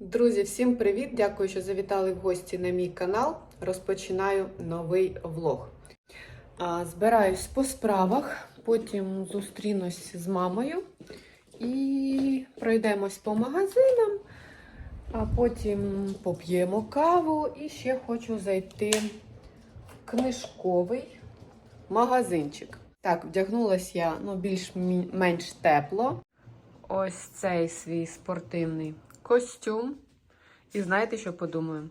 Друзі, всім привіт! Дякую, що завітали в гості на мій канал. Розпочинаю новий влог. Збираюсь по справах, потім зустрінусь з мамою і пройдемось по магазинам, а потім поп'ємо каву і ще хочу зайти в книжковий магазинчик. Так, вдягнулась я ну, більш-менш тепло. Ось цей свій спортивний костюм. І знаєте, що подумаю?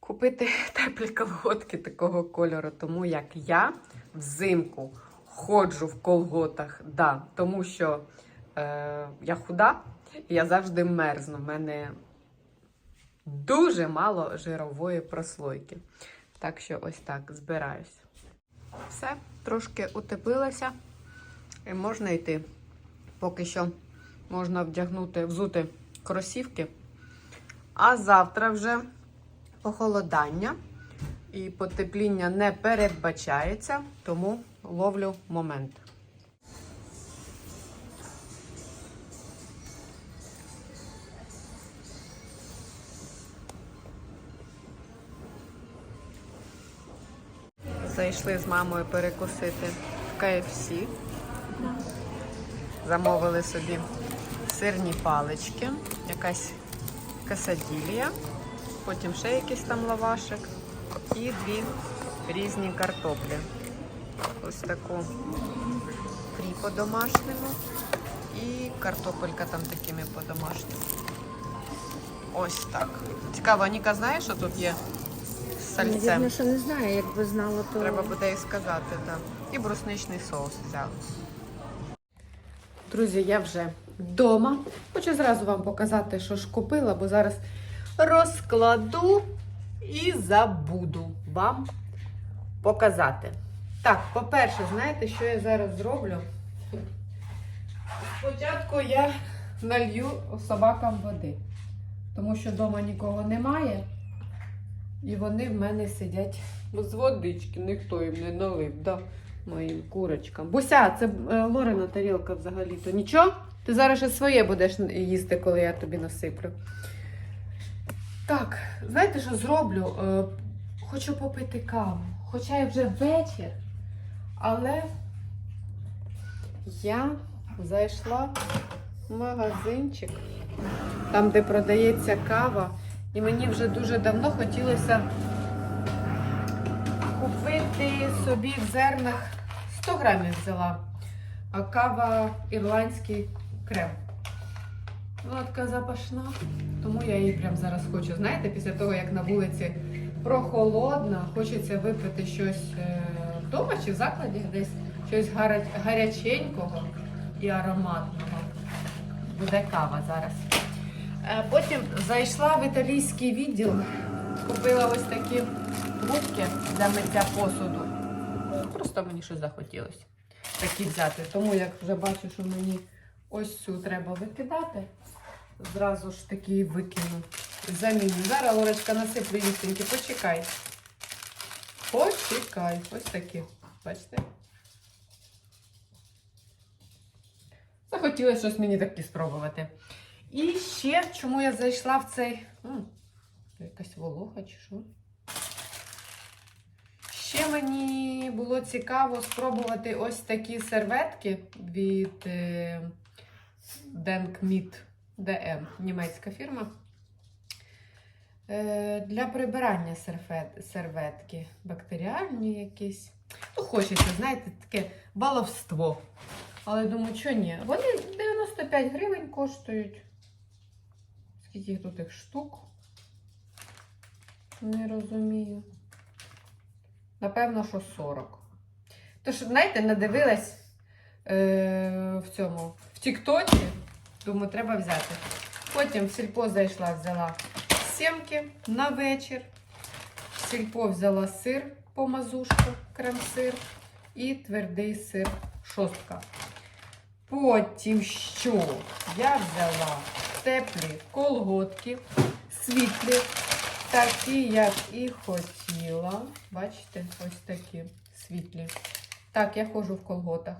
Купити теплі колготки такого кольору, тому як я взимку ходжу в колготах, да, тому що е, я худа, і я завжди мерзну. У мене дуже мало жирової прослойки. Так що ось так збираюсь. Все, трошки утеплилася і можна йти. Поки що можна вдягнути, взути кросівки. А завтра вже похолодання і потепління не передбачається, тому ловлю момент. Зайшли з мамою перекусити в KFC. Замовили собі сирні палички, якась касаділія, потім ще якийсь там лавашик і дві різні картоплі. Ось таку фрі по-домашньому і картопелька там такими по-домашньому. Ось так. Цікаво, Ніка знає, що тут є з сальцем? Навірно, що не знаю, якби знала, то Треба буде і сказати, так. І брусничний соус взяли. Друзі, я вже вдома. Хочу зразу вам показати, що ж купила, бо зараз розкладу і забуду вам показати. Так, по-перше, знаєте, що я зараз зроблю? Спочатку я налью собакам води, тому що вдома нікого немає. І вони в мене сидять з водички, ніхто їм не налив, да, моїм курочкам. Буся, це е, Лорина тарілка взагалі-то. Нічого? Ти зараз ще своє будеш їсти, коли я тобі насиплю. Так, знаєте, що зроблю? Е, хочу попити каву. Хоча і вже вечір, але я зайшла в магазинчик, там, де продається кава. І мені вже дуже давно хотілося купити собі в зернах 100 грамів взяла. Кава ірландський крем. Вона запашна, тому я її прямо зараз хочу. Знаєте, після того, як на вулиці прохолодно, хочеться випити щось е, вдома чи в закладі десь щось гаря- гаряченького і ароматного. Буде кава зараз. Е, Потім зайшла в італійський відділ, купила ось такі губки для миття посуду. Просто мені щось захотілося такі взяти. Тому як вже бачу, що мені ось цю треба викидати, зразу ж таки викину. Заміню. Зараз Лорочка насиплю їстеньки, почекай. Почекай. Ось такі. Бачите? Захотілося щось мені таке спробувати. І ще, чому я зайшла в цей. М, якась волога чи що? Ще мені було цікаво спробувати ось такі серветки від е, Denkmit DM, німецька фірма. Е, для прибирання серветки. Бактеріальні якісь. Ну, хочеться, знаєте, таке баловство. Але думаю, що ні. Вони 95 гривень коштують. Скільки тут їх штук? Не розумію. Напевно, що 40. Тож, знаєте, надивилась е, в цьому, в Тіктоці. Думаю, треба взяти. Потім в сільпо зайшла, взяла сімки на вечір. В сільпо взяла сир помазушку, крем-сир і твердий сир шостка. Потім що? Я взяла теплі колготки, світлі, такі, як і хотіла. Бачите, ось такі світлі. Так, я ходжу в колготах.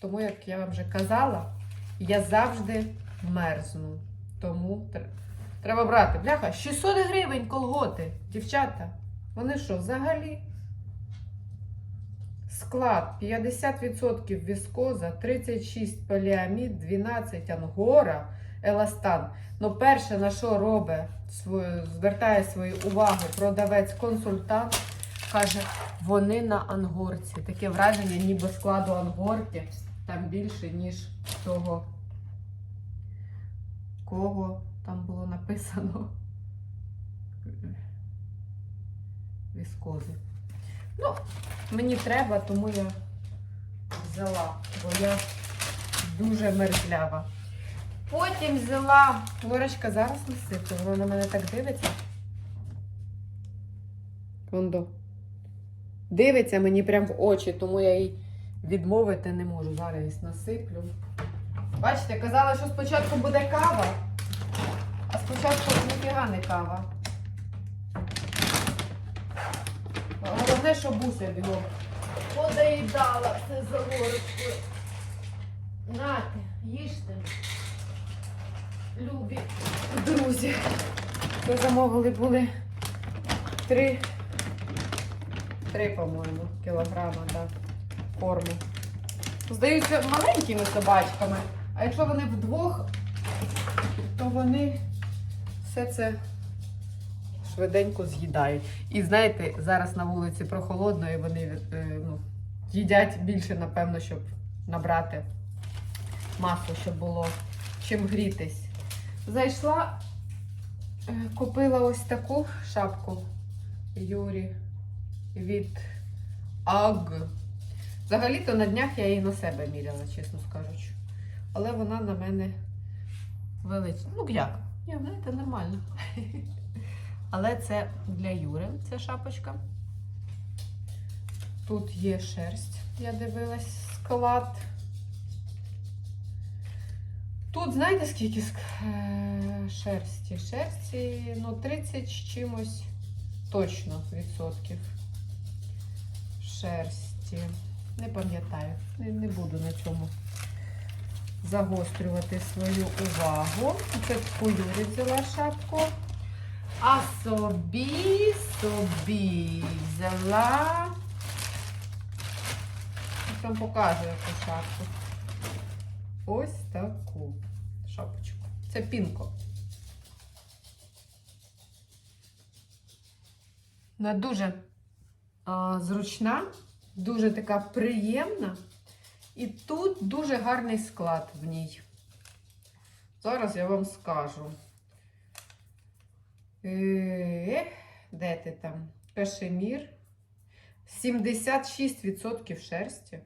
Тому, як я вам вже казала, я завжди мерзну. Тому Треба брати. Бляха, 600 гривень колготи, дівчата. Вони що, взагалі? Склад 50% віскоза, 36 поліамід, 12 ангора, еластан. Ну, перше, на що робить, свою, звертає свою увагу продавець-консультант, каже, вони на ангорці. Таке враження, ніби складу ангорки там більше, ніж того, кого там було написано. Віскози. Ну, мені треба, тому я взяла, бо я дуже мерзлява. Потім взяла. Лорочка зараз насиплю, вона на мене так дивиться. Кондо. Дивиться мені прямо в очі, тому я їй відмовити не можу. Зараз я насиплю. Бачите, казала, що спочатку буде кава, а спочатку ніфіга не кава. Головне, що буся бігом подоїдала все за ложечкою. Нате, їжте. Любі друзі. Ми замовили були три, три, по-моєму, кілограма да, корму. Здаються маленькими собачками, а якщо вони вдвох, то вони все це швиденько з'їдають. І знаєте, зараз на вулиці прохолодно, і вони е, ну, їдять більше, напевно, щоб набрати масу, щоб було чим грітись. Зайшла, е, купила ось таку шапку Юрі від Аг. Взагалі-то на днях я її на себе міряла, чесно скажучи. Але вона на мене велична. Ну як? Ні, знаєте, нормально. Але це для Юри, ця шапочка. Тут є шерсть, я дивилась склад. Тут, знаєте, скільки е, шерсті? Шерсті, ну, 30 з чимось точно відсотків. Шерсті. Не пам'ятаю, не, не буду на цьому загострювати свою увагу. Це по Юрі взяла шапку. А собі, собі взяла. Я вам покажу яку шапку. Ось таку шапочку. Це пінко. Вона дуже а, зручна, дуже така приємна. І тут дуже гарний склад в ній. Зараз я вам скажу. Е, Де ти там? Кашемір. 76% шерсті.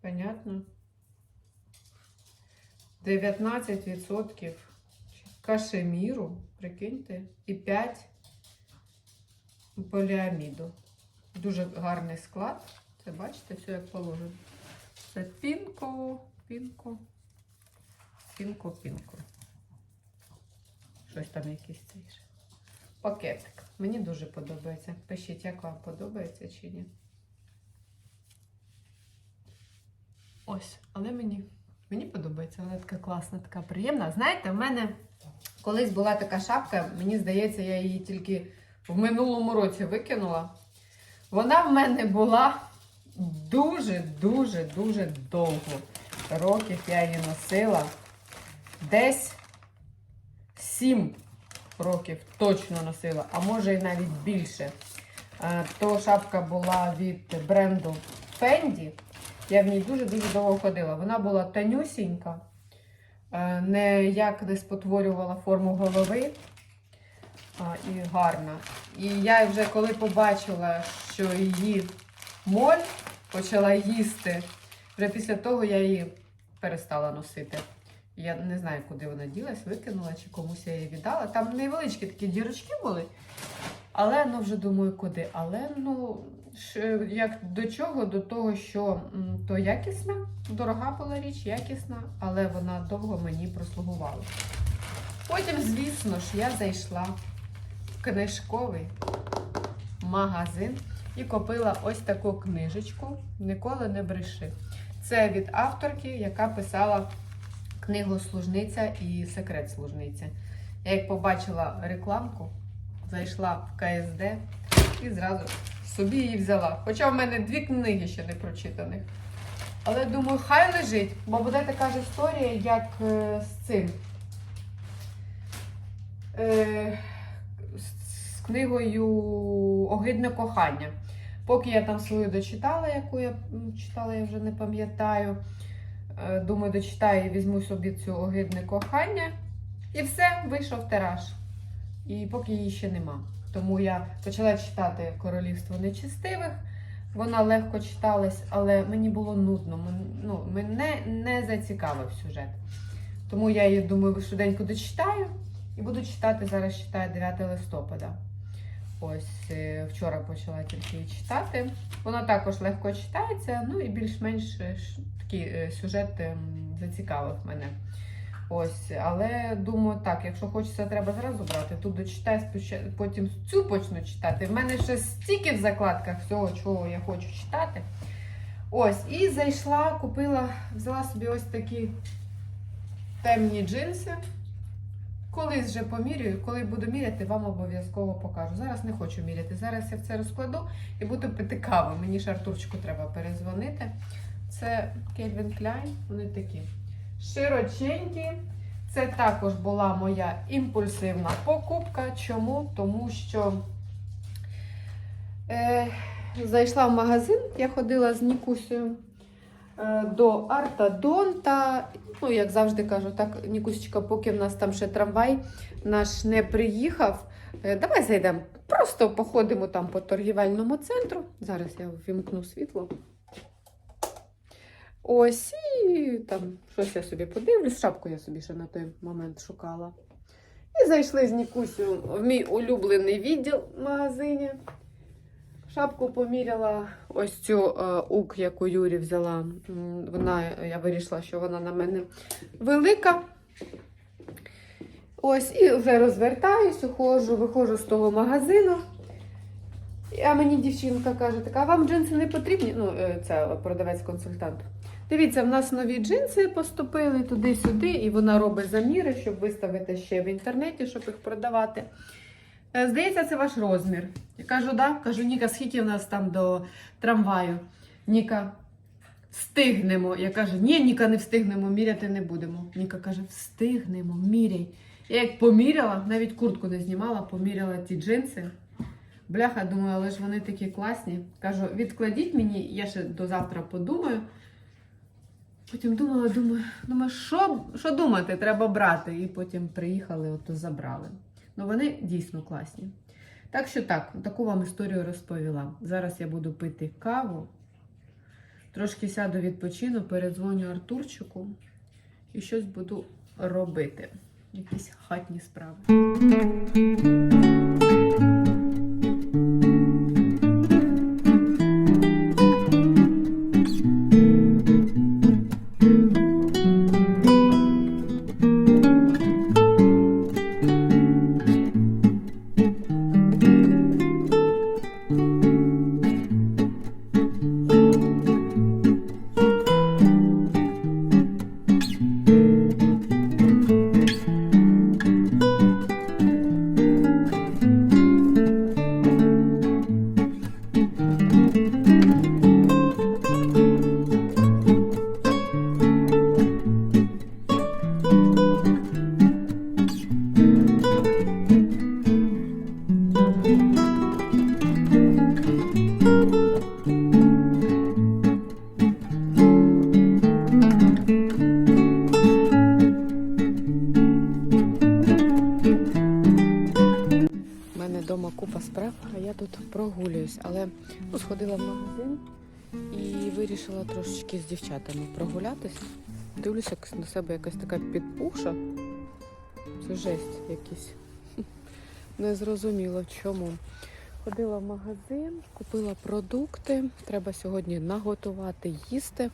Понятно? 19% кашеміру, прикиньте, і 5 поліаміду. Дуже гарний склад. Це бачите, все як положено. Це пінко, пінко, пінко, пінко. Щось там якийсь цей. Пакетик. Мені дуже подобається. Пишіть, як вам подобається чи ні. Ось, але мені, мені подобається. Вона така класна, така приємна. Знаєте, в мене колись була така шапка, мені здається, я її тільки в минулому році викинула. Вона в мене була дуже-дуже дуже довго. Років я її носила. Десь 7 років точно носила, а може і навіть більше. Е, То шапка була від бренду Fendi. Я в ній дуже-дуже довго ходила. Вона була тонюсінька, е, ніяк не спотворювала форму голови і гарна. І я вже коли побачила, що її моль почала їсти, вже після того я її перестала носити. Я не знаю, куди вона ділась, викинула чи комусь я її віддала. Там невеличкі такі дірочки були. Але ну вже думаю, куди. Але ну, як до чого? До того, що то якісна, дорога була річ, якісна, але вона довго мені прослугувала. Потім, звісно ж, я зайшла в книжковий магазин і купила ось таку книжечку Ніколи не бреши. Це від авторки, яка писала книгу Служниця і секрет служниця. Я як побачила рекламку, зайшла в КСД і зразу собі її взяла. Хоча в мене дві книги ще не прочитаних. Але думаю, хай лежить, бо буде така ж історія, як е, з цим. Е, з- книгою Огидне кохання. Поки я там свою дочитала, яку я читала, я вже не пам'ятаю. Е, Думаю, дочитаю і візьму собі цю огидне кохання. І все, вийшов тираж. І поки її ще нема. Тому я почала читати Королівство нечистивих. Вона легко читалась, але мені було нудно. Ну, мене не зацікавив сюжет. Тому я її думаю, швиденько дочитаю і буду читати. Зараз читаю 9 листопада. Ось е, вчора почала тільки її читати. Вона також легко читається, ну і більш-менш е, такий е, сюжет ем, зацікавив мене. Ось, але думаю, так, якщо хочеться, треба зразу брати. Тут дочитаю, потім цю почну читати. В мене ще стільки в закладках всього, чого я хочу читати. Ось, і зайшла, купила, взяла собі ось такі темні джинси. Колись вже поміряю, коли буду міряти, вам обов'язково покажу. Зараз не хочу міряти. Зараз я все розкладу і буду пити каву. Мені ж Артурчику треба перезвонити. Це Calvin Klein, вони такі широченькі. Це також була моя імпульсивна покупка. Чому? Тому що е, зайшла в магазин, я ходила з Нікусею е, до Артадонта. Ну, як завжди кажу, так, Нікусечка, поки в нас там ще трамвай наш не приїхав. е, Давай зайдемо. Просто походимо там по торгівельному центру. Зараз я вімкну світло. Ось і там щось я собі подивлюсь. Шапку я собі ще на той момент шукала. І зайшли з Нікусю в мій улюблений відділ в магазині. Шапку поміряла ось цю е, ук, яку Юрі взяла. Вона, я вирішила, що вона на мене велика. Ось, і вже розвертаюсь, уходжу, виходжу з того магазину. А мені дівчинка каже: така, вам джинси не потрібні? Ну, е, це продавець-консультант. Дивіться, в нас нові джинси поступили туди-сюди, і вона робить заміри, щоб виставити ще в інтернеті, щоб їх продавати. Е, Здається, це ваш розмір. Я кажу, да. Кажу, Ніка, скільки в нас там до трамваю? Ніка, встигнемо. Я кажу, ні, Ніка, не встигнемо, міряти не будемо. Ніка каже, встигнемо, міряй. Я як поміряла, навіть куртку не знімала, поміряла ті джинси. Бляха, думаю, але ж вони такі класні. Кажу, відкладіть мені, я ще до завтра подумаю. Потім думала, думаю, думаю, що, що думати, треба брати. І потім приїхали, ото забрали. Ну, вони дійсно класні. Так що так, таку вам історію розповіла. Зараз я буду пити каву, трошки сяду відпочину, передзвоню Артурчику і щось буду робити. Якісь хатні справи. Прогулююсь. Але ну, сходила в магазин і вирішила трошечки з дівчатами прогулятись. Дивлюся на себе якась така підпуша. Це жесть якийсь. Не зрозуміло чому. Ходила в магазин, купила продукти. Треба сьогодні наготувати їсти,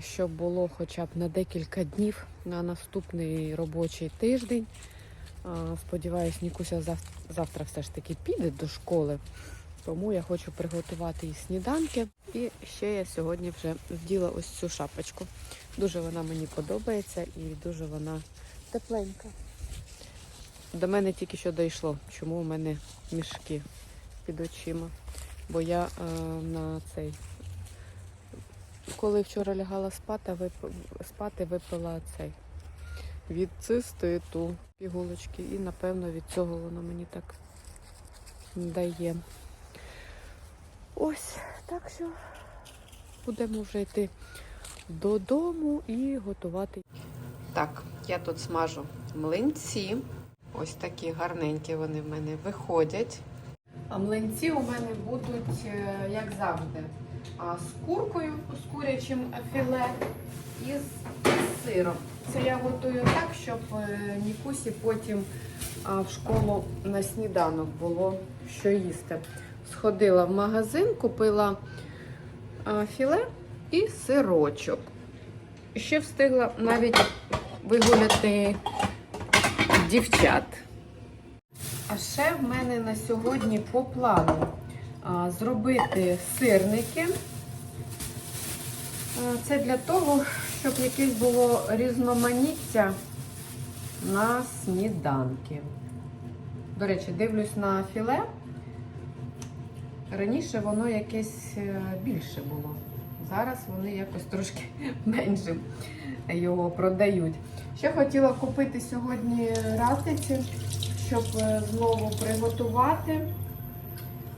щоб було хоча б на декілька днів на наступний робочий тиждень. А, Сподіваюсь, Нікуся зав- завтра все ж таки піде до школи. Тому я хочу приготувати їй сніданки. І ще я сьогодні вже вділа ось цю шапочку. Дуже вона мені подобається і дуже вона тепленька. До мене тільки що дійшло, чому у мене мішки під очима. Бо я е, на цей. Коли вчора лягала спати, вип... спати випила цей від циститу пігулочки. І напевно від цього воно мені так дає. Ось, так що будемо вже йти додому і готувати. Так, я тут смажу млинці. Ось такі гарненькі вони в мене виходять. А млинці у мене будуть, е, як завжди, з куркою, з курячим філе і з сиром. Це я готую так, щоб е, Нікусі потім в школу на сніданок було що їсти. Сходила в магазин, купила філе і сирочок. Ще встигла навіть вигуляти дівчат. А ще в мене на сьогодні по плану зробити сирники. Це для того, щоб якесь було різноманіття на сніданки. До речі, дивлюсь на філе. Раніше воно якесь е, більше було. Зараз вони якось трошки менше його продають. Ще хотіла купити сьогодні ратиці, щоб е, знову приготувати,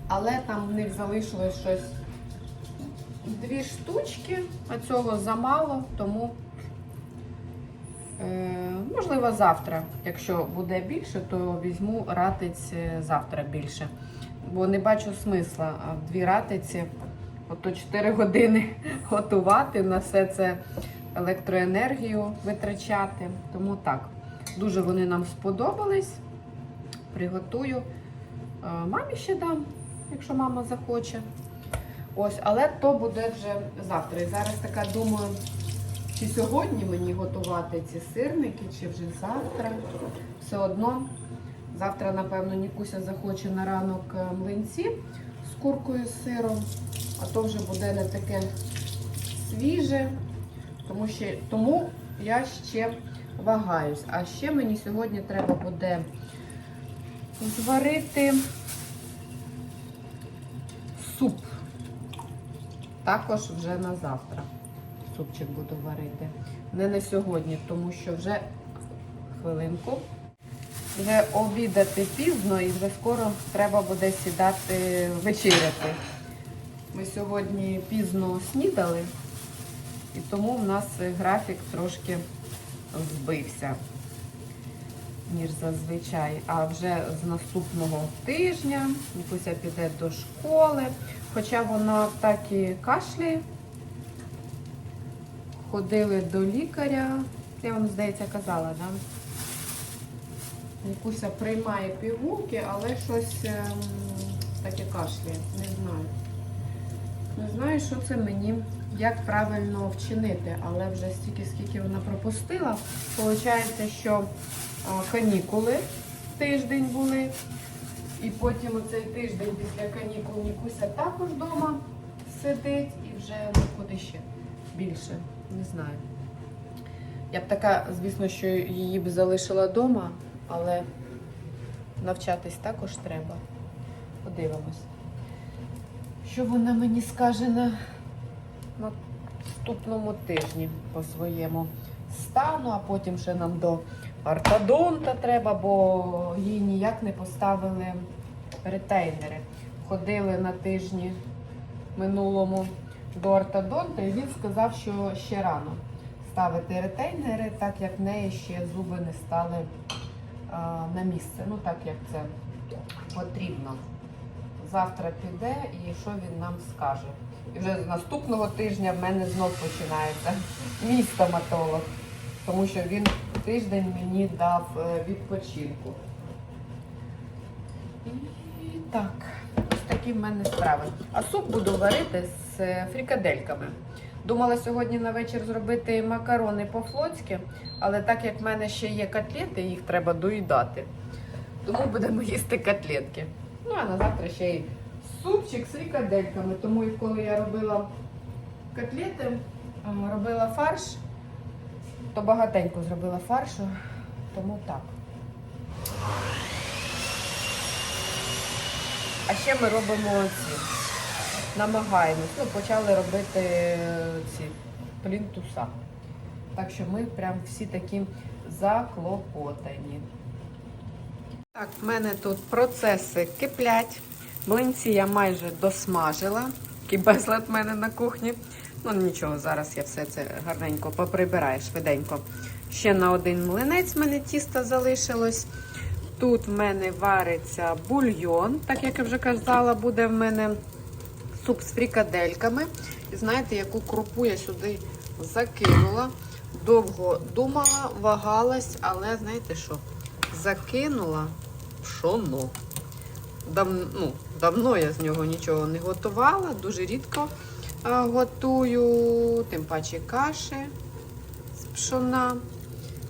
але там в них залишилось щось дві штучки, а цього замало, тому е, можливо завтра. Якщо буде більше, то візьму ратиць е, завтра більше. Бо не бачу смисла дві ратиці, ото 4 години готувати на все це електроенергію витрачати. Тому так, дуже вони нам сподобались. Приготую. Е, Мамі ще дам, якщо мама захоче. Ось, але то буде вже завтра. І зараз така думаю, чи сьогодні мені готувати ці сирники, чи вже завтра. Все одно. Завтра, напевно, Нікуся захоче на ранок е, млинці з куркою з сиром, а то вже буде не таке свіже. Тому, ще, тому я ще вагаюсь. А ще мені сьогодні треба буде зварити Також вже на завтра. Супчик буду варити. Не на сьогодні, тому що вже хвилинку. Вже обідати пізно і вже скоро треба буде сідати вечеряти. Ми сьогодні пізно снідали, і тому в нас графік трошки збився, ніж зазвичай. А вже з наступного тижня Нікуся піде до школи, хоча вона так і кашляє. Ходили до лікаря, я вам, здається, казала? Да? Нікуся приймає пігулки, але щось ем, таке кашляє. Не знаю. Не знаю, що це мені, як правильно вчинити, але вже стільки, скільки вона пропустила. Получається, що канікули тиждень були. І потім оцей тиждень після канікул Нікуся також вдома сидить і вже куди ще більше. Не знаю. Я б така, звісно, що її б залишила вдома, але навчатись також треба. Подивимось. Що вона мені скаже на наступному тижні по своєму стану, а потім ще нам до ортодонта треба, бо їй ніяк не поставили ретейнери. Ходили на тижні минулому до ортодонта, і він сказав, що ще рано ставити ретейнери, так як в неї ще зуби не стали а, на місце. Ну так як це потрібно. Завтра піде і що він нам скаже. І вже з наступного тижня в мене знов починається мій стоматолог, тому що він тиждень мені дав е, відпочинку. І так, ось такі в мене справи. А суп буду варити з е, фрикадельками. Думала сьогодні на вечір зробити макарони по-флотськи, але так як в мене ще є котлети, їх треба доїдати. Тому будемо їсти котлетки. Ну, а на завтра ще й супчик з фрикадельками. Тому і коли я робила котлети, робила фарш, то багатенько зробила фаршу, тому так. А ще ми робимо ці. Намагаємось. Ну, почали робити е, ці плінтуса. Так що ми прям всі такі заклопотані. Так, в мене тут процеси киплять. Млинці я майже досмажила. Безлад в мене на кухні. Ну нічого, зараз я все це гарненько поприбираю швиденько. Ще на один млинець в мене тісто залишилось. Тут в мене вариться бульйон, так як я вже казала, буде в мене суп з фрікадельками. І знаєте, яку крупу я сюди закинула. Довго думала, вагалась, але знаєте що? Закинула пшоно. Дав, ну, давно я з нього нічого не готувала, дуже рідко а, готую, тим паче каші з пшона.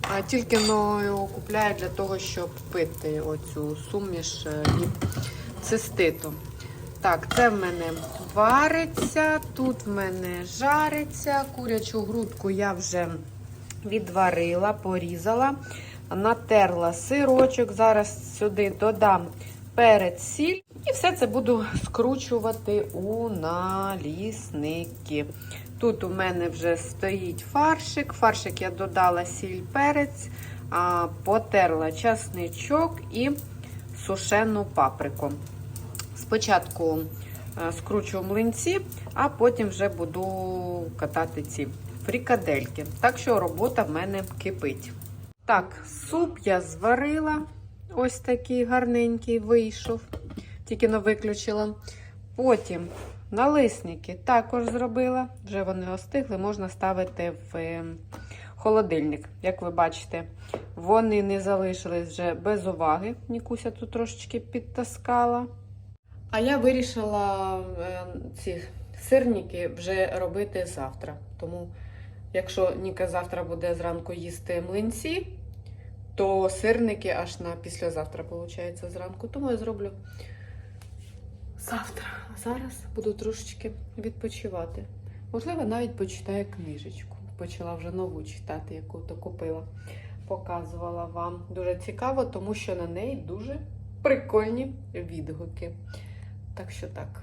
А, тільки його купляю для того, щоб пити оцю суміш е, від циститу. Так, це в мене вариться, тут в мене жариться. Курячу грудку я вже відварила, порізала, натерла сирочок. Зараз сюди додам перець, сіль. І все це буду скручувати у налісники. Тут у мене вже стоїть фаршик. Фаршик я додала сіль, перець, потерла часничок і сушену паприку. Спочатку е, скручу млинці, а потім вже буду катати ці фрікадельки. Так що робота в мене кипить. Так, суп я зварила. Ось такий гарненький вийшов. Тільки но виключила. Потім налисники також зробила. Вже вони остигли, можна ставити в е, холодильник. Як ви бачите, вони не залишились вже без уваги. Нікуся тут трошечки підтаскала. А я вирішила е, ці сирники вже робити завтра. Тому, якщо Ніка завтра буде зранку їсти млинці, то сирники аж на післязавтра, виходить, зранку. Тому я зроблю завтра. А зараз буду трошечки відпочивати. Можливо, навіть почитаю книжечку. Почала вже нову читати, яку то купила. Показувала вам. Дуже цікаво, тому що на неї дуже прикольні відгуки. Так що так.